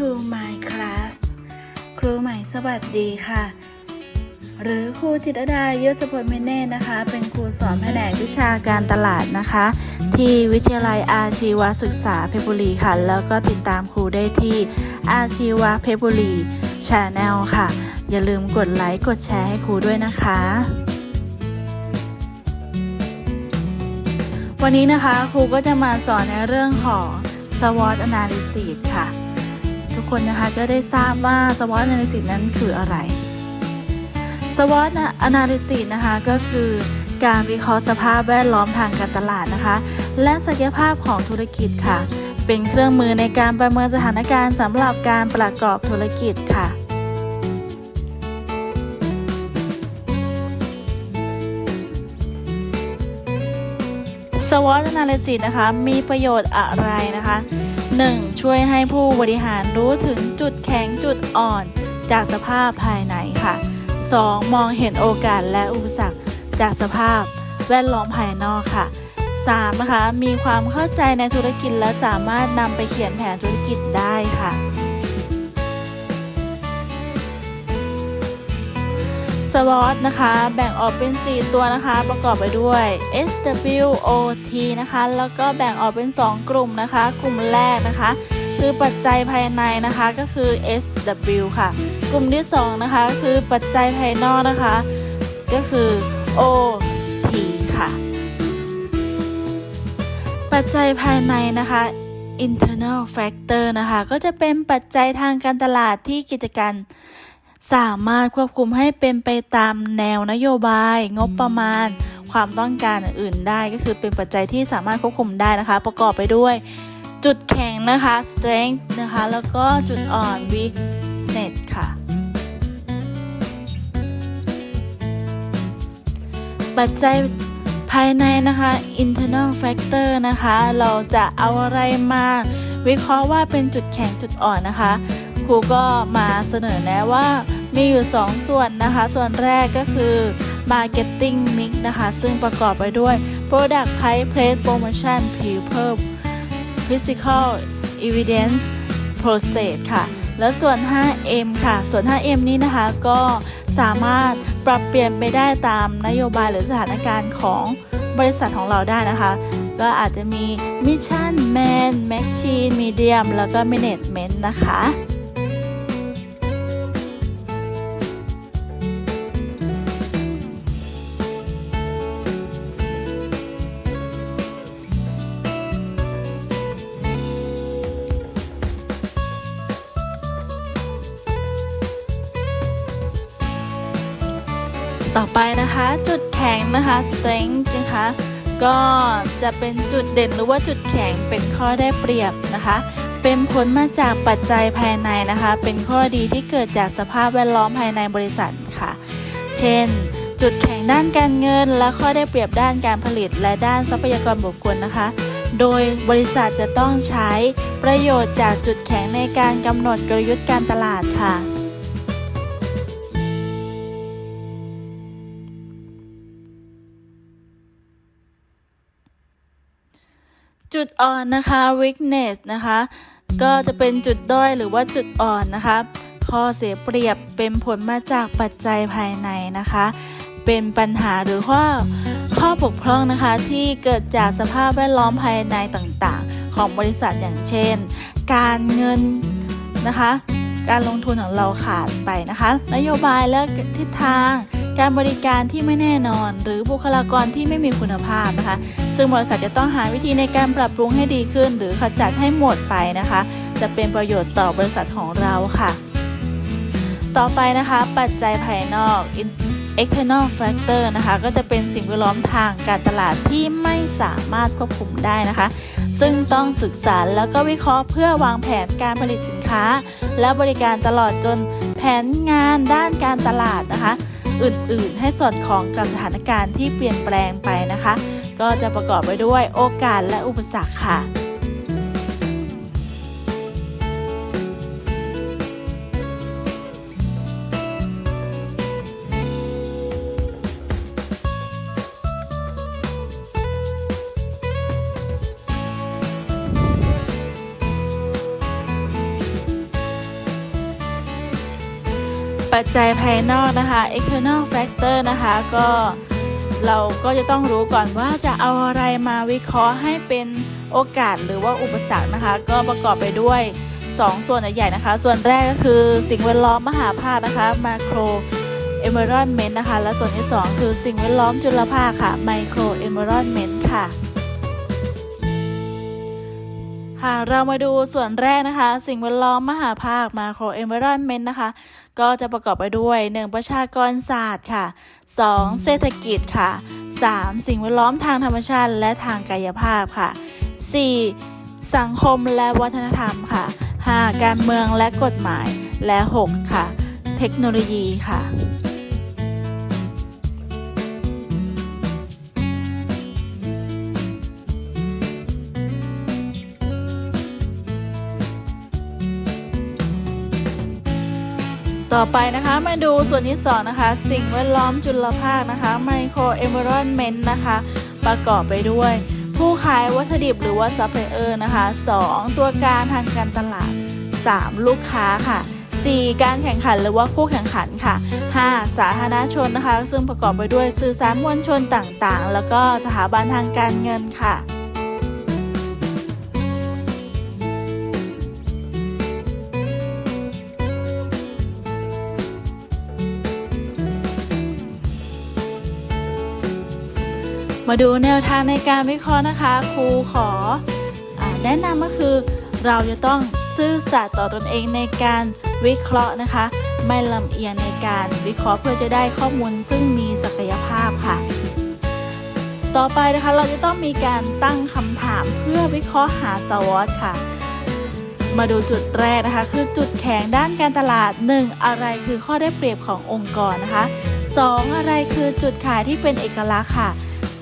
To my class ครูใหม่สวัสดีค่ะ หรือครูจิตดายศพลเมเน่นะคะ เป็นครูสอนแผนกวิชาการตลาดนะคะ ที่วิทยาลัยอาชีวศึกษาเพชรบุรีค่ะ แล้วก็ติดตามครูได้ที่อาชีวเพชรบุรีชาแนลค่ะ อย่าลืมกดไลค์กดแชร์ให้ครูด้วยนะคะ วันนี้นะคะครูก็จะมาสอนในเรื่องของ SWOT analysis ค่ะ ทุกคนนะคะจะได้ทราบว่า SWOT analysis นั้นคืออะไร SWOT analysis นะคะก็คือการวิเคราะห์สภาพแวดล้อมทางการตลาดนะคะ และศักยภาพของธุรกิจค่ะ เป็นเครื่องมือในการประเมินสถานการณ์สำหรับการประกอบธุรกิจค่ะ SWOT analysis นะคะ มีประโยชน์อะไรนะคะ 1. ช่วยให้ผู้บริหารรู้ถึงจุดแข็งจุดอ่อน จากสภาพภายในค่ะ 2. มองเห็นโอกาสและอุปสรรคจากสภาพแวดล้อมภายนอกค่ะ 3. นะคะมีความเข้าใจในธุรกิจและสามารถนำไปเขียนแผนธุรกิจได้ค่ะ สวอตนะคะ แบ่งออกเป็น 4 ตัวนะคะ ประกอบไปด้วย S W O T นะคะ แล้วก็แบ่งออกเป็น 2 กลุ่มนะคะ กลุ่มแรกนะคะ คือปัจจัยภายในนะคะก็คือ S W ค่ะ กลุ่มที่ 2 นะคะ คือปัจจัยภายนอกนะคะ ก็คือ O T ค่ะ ปัจจัยภายในนะคะ internal factor นะคะ ก็จะเป็นปัจจัยทางการตลาดที่กิจการ สามารถควบคุมให้เป็นไปตามแนวนโยบาย งบประมาณ ความต้องการอื่นๆได้ก็คือเป็นปัจจัยที่สามารถควบคุมได้นะคะ ประกอบไปด้วย จุดแข็งนะคะ strength นะคะ แล้วก็จุดอ่อน weakness ค่ะ ปัจจัยภายในนะคะ internal factor นะคะ เราจะเอาอะไรมาวิเคราะห์ว่าเป็นจุดแข็งจุดอ่อนนะคะ ครูก็มาเสนอแนะว่า มีอยู่ 2 ส่วนนะคะ ส่วนแรกก็คือ marketing mix นะคะ ซึ่งประกอบไปด้วย product price place promotion people physical evidence process ค่ะ แล้วส่วน 5M ค่ะ ส่วน 5M นี้นะคะก็สามารถปรับเปลี่ยนไปได้ตามนโยบายหรือสถานการณ์ของบริษัทของเราได้นะคะ ก็อาจจะมี Mission Man Machine Medium แล้วก็ Management นะคะ ต่อไปนะคะ จุดแข็งนะคะ strength นะคะก็จะเป็นจุดเด่นหรือว่าจุดแข็งเป็นข้อได้เปรียบนะคะ เป็นผลมาจากปัจจัยภายในนะคะ เป็นข้อดีที่เกิดจากสภาพแวดล้อมภายในบริษัทค่ะ เช่น จุดแข็งด้านการเงิน และข้อได้เปรียบด้านการผลิต และด้านทรัพยากรบุคคลนะคะ โดยบริษัทจะต้องใช้ประโยชน์จากจุดแข็งในการกำหนดกลยุทธ์การตลาดค่ะ จุดอ่อนนะคะ weakness นะคะ ก็จะเป็นจุดด้อยหรือว่าจุดอ่อนนะคะ ข้อเสียเปรียบเป็นผลมาจากปัจจัยภายในนะคะ เป็นปัญหาหรือว่าข้อบกพร่องนะคะที่เกิดจากสภาพแวดล้อมภายในต่างๆ ของบริษัทอย่างเช่น การเงินนะคะ การลงทุนของเราขาดไปนะคะ นโยบายและทิศทาง การบริการที่ไม่แน่นอน หรือบุคลากรที่ไม่มีคุณภาพนะคะ ซึ่งบริษัทจะต้องหาวิธีในการปรับปรุงให้ดีขึ้น หรือขจัดให้หมดไปนะคะ จะเป็นประโยชน์ต่อบริษัทของเราค่ะ ต่อไปนะคะ ปัจจัยภายนอก external factor นะคะ ก็จะเป็นสิ่งแวดล้อมทางการตลาดที่ไม่สามารถควบคุมได้นะคะ ซึ่งต้องศึกษาแล้วก็วิเคราะห์เพื่อวางแผนการผลิตสินค้า และบริการตลอดจนแผนงานด้านการตลาดนะคะ อื่นๆ ให้สอดคล้องกับสถานการณ์ที่เปลี่ยนแปลงไปนะคะ ก็จะประกอบไปด้วยโอกาสและอุปสรรคค่ะ ปัจจัยภายนอกนะคะ external factor นะคะก็เราก็จะต้องรู้ก่อนว่าจะเอาอะไรมาวิเคราะห์ให้เป็นโอกาสหรือว่าอุปสรรคนะคะ ก็ประกอบไปด้วย 2 ส่วนใหญ่ๆนะคะ ส่วนแรกก็คือสิ่งแวดล้อมมหาภาคนะคะ macro environment นะคะ และส่วนที่ 2 คือสิ่งแวดล้อมจุลภาคค่ะ micro environment ค่ะ ค่ะเรามาดูส่วนแรกนะคะ สิ่งแวดล้อมมหาภาค macro environment นะคะ ก็จะประกอบไปด้วย 1. ประชากรศาสตร์ค่ะ 2. เศรษฐกิจค่ะ 3. สิ่งแวดล้อมทางธรรมชาติและทางกายภาพค่ะ 4. สังคมและวัฒนธรรมค่ะ 5. การเมืองและกฎหมายและ 6. ค่ะ เทคโนโลยีค่ะ ต่อไปนะคะมาดูส่วนที่สองนะคะ สิ่งแวดล้อมจุลภาคนะคะ micro environment นะคะ ประกอบไปด้วย ผู้ขายวัตถุดิบหรือว่าซัพพลายเออร์นะคะ 2. ตัวการทางการตลาด 3. ลูกค้าค่ะ 4. การแข่งขันหรือว่าคู่แข่งขันค่ะ 5. สาธารณชนนะคะ ซึ่งประกอบไปด้วยสื่อสารมวลชนต่างๆ แล้วก็สถาบันทางการเงินค่ะ มาดูแนวทางในการวิเคราะห์นะคะ ครูขออแนะนำก็คือเราจะต้องซื่อสัตย์ต่อตนเองในการวิเคราะห์นะคะ ไม่ลำเอียงในการวิเคราะห์เพื่อจะได้ข้อมูลซึ่งมีศักยภาพค่ะ ต่อไปนะคะเราจะต้องมีการตั้งคำถามเพื่อวิเคราะห์หาสวอตค่ะ มาดูจุดแรกนะคะ คือจุดแข็งด้านการตลาด 1. อะไรคือข้อได้เปรียบขององค์กรนะคะ 2. อะไรคือจุดขายที่เป็นเอกลักษณ์ค่ะ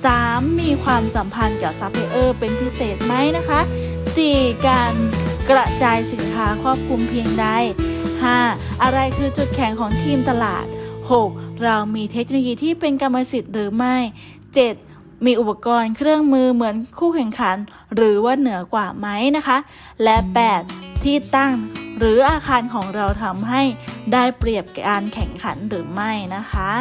3. มีความสัมพันธ์กับซัพพลายเออร์เป็นพิเศษไหมนะคะ 4. การกระจายสินค้าครอบคลุมเพียงใด 5. อะไรคือจุดแข็งของทีมตลาด 6. เรามีเทคโนโลยีที่เป็นกรรมสิทธิ์หรือไม่ 7. มีอุปกรณ์เครื่องมือเหมือนคู่แข่งขัน หรือว่าเหนือกว่าไหมนะคะ และ 8. ที่ตั้งหรืออาคารของเราทำให้ได้เปรียบการแข่งขันหรือไม่นะคะ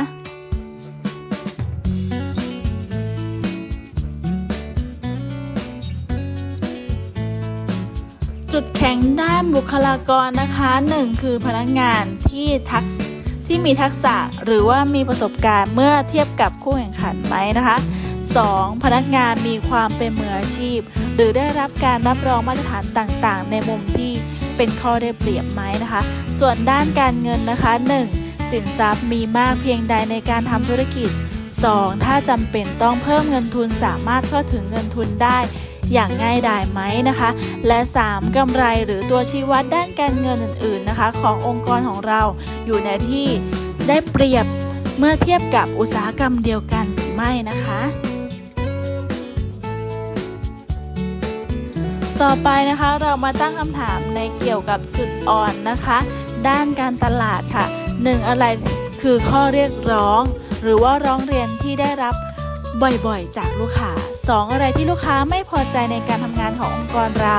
จุดแข็งด้านบุคลากรนะคะ 1 คือพนักงานที่ทักษที่มีทักษะหรือว่ามีประสบการณ์เมื่อเทียบกับคู่แข่งขันไหมนะคะ 2. พนักงานมีความเป็นมืออาชีพ หรือได้รับการรับรองมาตรฐานต่างๆ ในมุมที่เป็นข้อได้เปรียบไหมนะคะ ส่วนด้านการเงินนะคะ 1. สินทรัพย์มีมากเพียงใดในการทำธุรกิจ 2. ถ้าจำเป็นต้องเพิ่มเงินทุนสามารถเข้าถึงเงินทุนได้ อย่างง่ายดายไหมนะคะ และ 3. กำไรหรือตัวชี้วัดด้านการเงินอื่นๆนะคะ ขององค์กรของเราอยู่ในที่ได้เปรียบเมื่อเทียบกับอุตสาหกรรมเดียวกันหรือไม่นะคะต่อไปนะคะเรามาตั้งคำถามในเกี่ยวกับจุดอ่อนนะคะ ด้านการตลาดค่ะ 1. อะไรคือข้อเรียกร้อง หรือว่าร้องเรียนที่ได้รับ บ่อยๆ จากลูกค้า 2. อะไรที่ลูกค้าไม่พอใจในการทำงานขององค์กรเรา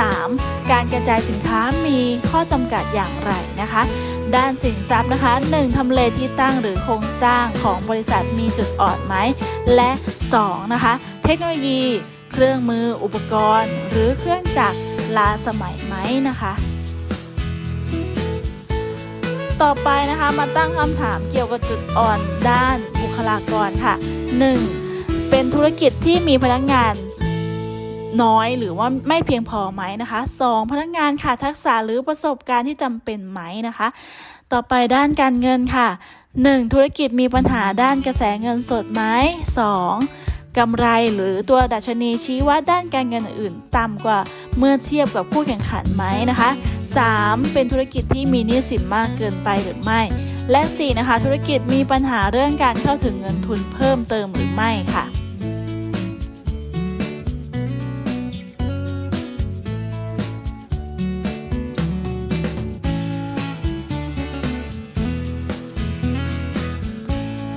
3. การกระจายสินค้ามีข้อจำกัดอย่างไรนะคะ ด้านสินทรัพย์นะคะ 1. ทำเลที่ตั้งหรือโครงสร้างของบริษัทมีจุดอ่อนไหม และ 2. นะคะ เทคโนโลยี เครื่องมือ อุปกรณ์ หรือเครื่องจักรล้าสมัยไหมนะคะ ต่อไปนะคะมาตั้งคำถามเกี่ยวกับจุดอ่อนด้านบุคลากรค่ะ 1. เป็นธุรกิจที่มีพนักงานน้อยหรือว่าไม่เพียงพอไหมนะคะ 2. พนักงานขาดทักษะหรือประสบการณ์ที่จำเป็นไหมนะคะ ต่อไปด้านการเงินค่ะ 1. ธุรกิจมีปัญหาด้านกระแสเงินสดไหม 2. กำไรหรือตัวดัชนีชี้วัดด้านการเงินอื่นต่ำกว่าเมื่อเทียบกับคู่แข่งขันไหมนะคะ 3. เป็นธุรกิจที่มีหนี้สินมากเกินไปหรือไม่ และ 4. นะคะ ธุรกิจมีปัญหาเรื่องการเข้าถึงเงินทุนเพิ่มเติมหรือไม่ค่ะ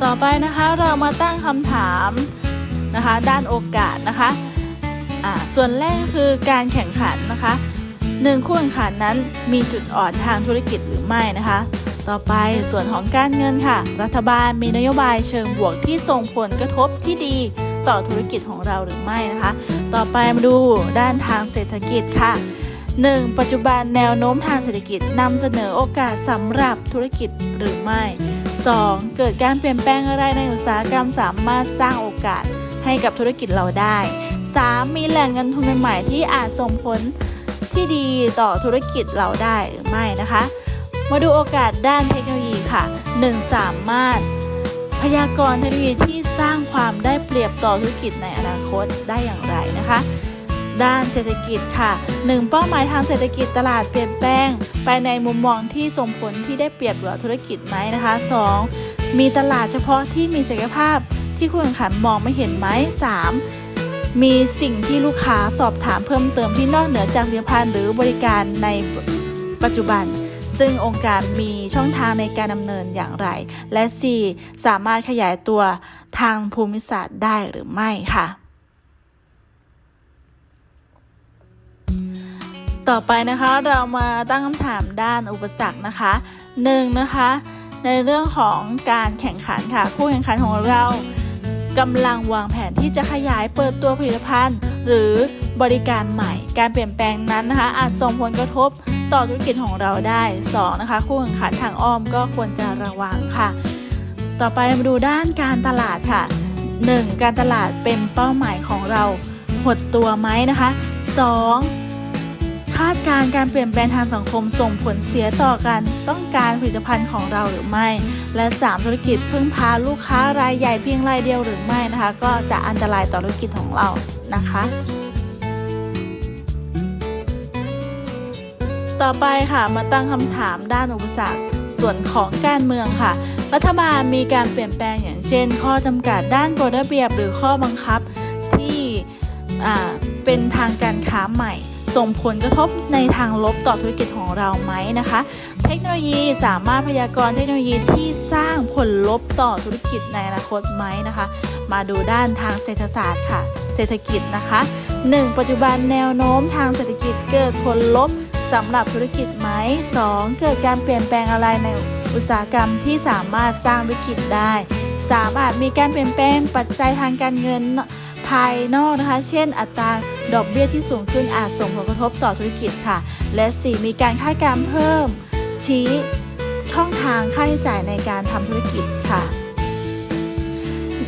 ต่อไปนะคะเรามาตั้งคำถาม นะคะ ด้านโอกาสนะคะส่วนแรกคือการแข่งขันนะคะหนึ่งคู่แข่งขันนั้นมีจุดอ่อนทางธุรกิจหรือไม่นะคะ ต่อไปส่วนของการเงินค่ะ รัฐบาลมีนโยบายเชิงบวกที่ส่งผลกระทบที่ดีต่อธุรกิจของเราหรือไม่นะคะ ต่อไปมาดูด้านทางเศรษฐกิจค่ะ 1. ปัจจุบันแนวโน้มทางเศรษฐกิจนำเสนอโอกาสสำหรับธุรกิจหรือไม่ 2. เกิดการเปลี่ยนแปลงอะไรในอุตสาหกรรมสามารถสร้างโอกาส ให้กับธุรกิจเราได้ 3. มีแหล่งเงินทุนใหม่ๆที่อาจส่งผลที่ดีต่อธุรกิจเราได้หรือไม่นะคะ มาดูโอกาสด้านเทคโนโลยีค่ะ 1. สามารถ พยากรณ์เทคโนโลยีที่สร้างความได้เปรียบต่อธุรกิจในอนาคตได้อย่างไรนะคะ ด้านเศรษฐกิจค่ะ 1. เป้าหมายทางเศรษฐกิจตลาดเปลี่ยนแปลง ไปในมุมมองที่ส่งผลที่ได้เปรียบต่อธุรกิจไหมนะคะ 2. มีตลาดเฉพาะที่มีศักยภาพ ที่คู่แข่งขันมองไม่เห็นไหม 3. มีสิ่งที่ลูกค้าสอบถามเพิ่มเติมที่นอกเหนือจากผลิตภัณฑ์หรือบริการในปัจจุบัน ซึ่งองค์การมีช่องทางในการดำเนินอย่างไร และ 4. สามารถขยายตัวทางภูมิศาสตร์ได้หรือไม่ค่ะ ต่อไปนะคะเรามาตั้งคำถามด้านอุปสรรคนะคะหนึ่งนะคะในเรื่องของการแข่งขันค่ะผู้แข่งขันของเรา กำลังวางแผนที่จะขยายเปิดตัวผลิตภัณฑ์ หรือบริการใหม่ การเปลี่ยนแปลงนั้นนะคะ อาจส่งผลกระทบต่อธุรกิจของเราได้2นะคะคู่แข่งขันทางอ้อมก็ควรจะระวังค่ะ ต่อไปมาดูด้านการตลาดค่ะ 1. การตลาดเป็นเป้าหมายของเราหดตัวไหมนะคะ 2. คาดการการเปลี่ยนแปลงทางสังคมส่งผลเสียต่อการต้องการผลิตภัณฑ์ของเราหรือไม่ และ 3 ธุรกิจพึ่งพาลูกค้ารายใหญ่เพียงรายเดียวหรือไม่นะคะ ก็จะอันตรายต่อธุรกิจของเรานะคะต่อไปค่ะมาตั้งคำถามด้านอุปสรรคส่วนของการเมืองค่ะ รัฐบาลมีการเปลี่ยนแปลงอย่างเช่น ข้อจำกัดด้านกฎระเบียบหรือข้อบังคับที่เป็นทางการค้าใหม่ ส่งผลกระทบในทางลบต่อธุรกิจของเราไหมนะคะ เทคโนโลยีสามารถพยากรณ์เทคโนโลยีที่สร้างผลลบต่อธุรกิจในอนาคตไหมนะคะ มาดูด้านทางเศรษฐศาสตร์ค่ะ เศรษฐกิจนะคะ 1. ปัจจุบันแนวโน้มทางเศรษฐกิจเกิดผลลบสำหรับธุรกิจไหม 2. เกิดการเปลี่ยนแปลงอะไรในอุตสาหกรรมที่สามารถสร้างธุรกิจได้ 3. อาจมีการเปลี่ยนแปลงปัจจัยทางการเงิน ภายนอกนะคะ เช่น อัตราดอกเบี้ยที่สูงขึ้นอาจส่งผลกระทบต่อธุรกิจค่ะ และ 4. มีการคาดการณ์เพิ่ม ชี้ช่องทางค่าใช้จ่ายในการทำธุรกิจค่ะ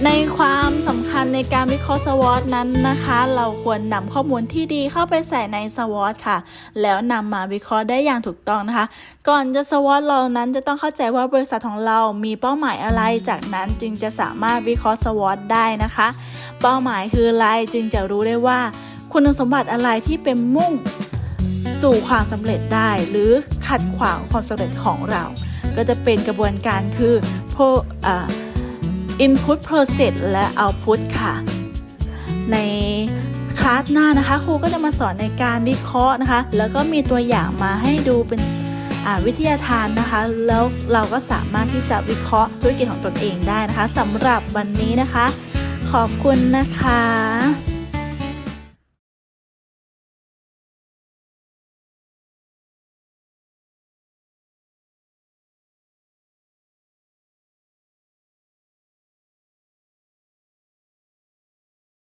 ในความสำคัญในการวิเคราะห์ SWOT นั้นนะคะ เราควรนำข้อมูลที่ดีเข้าไปใส่ใน SWOT ค่ะ แล้วนำมาวิเคราะห์ได้อย่างถูกต้องนะคะ ก่อนจะ SWOT เรานั้นจะต้องเข้าใจว่าบริษัทของเรามีเป้าหมายอะไร จากนั้นจึงจะสามารถวิเคราะห์ SWOT ได้นะคะ เป้าหมายคืออะไรจึงจะรู้ได้ว่า คุณสมบัติอะไรที่เป็นมุ่งสู่ความสำเร็จได้ หรือขัดขวางความสำเร็จของเรา ก็จะเป็นกระบวนการคือโพอ่า Input Process และ Output ค่ะ ในคลาสหน้านะคะ ครูก็จะมาสอนในการวิเคราะห์นะคะ แล้วก็มีตัวอย่างมาให้ดูเป็นวิทยาทานนะคะ แล้วเราก็สามารถที่จะวิเคราะห์ธุรกิจของตนเองได้นะคะสำหรับวันนี้นะคะ ขอบคุณนะคะ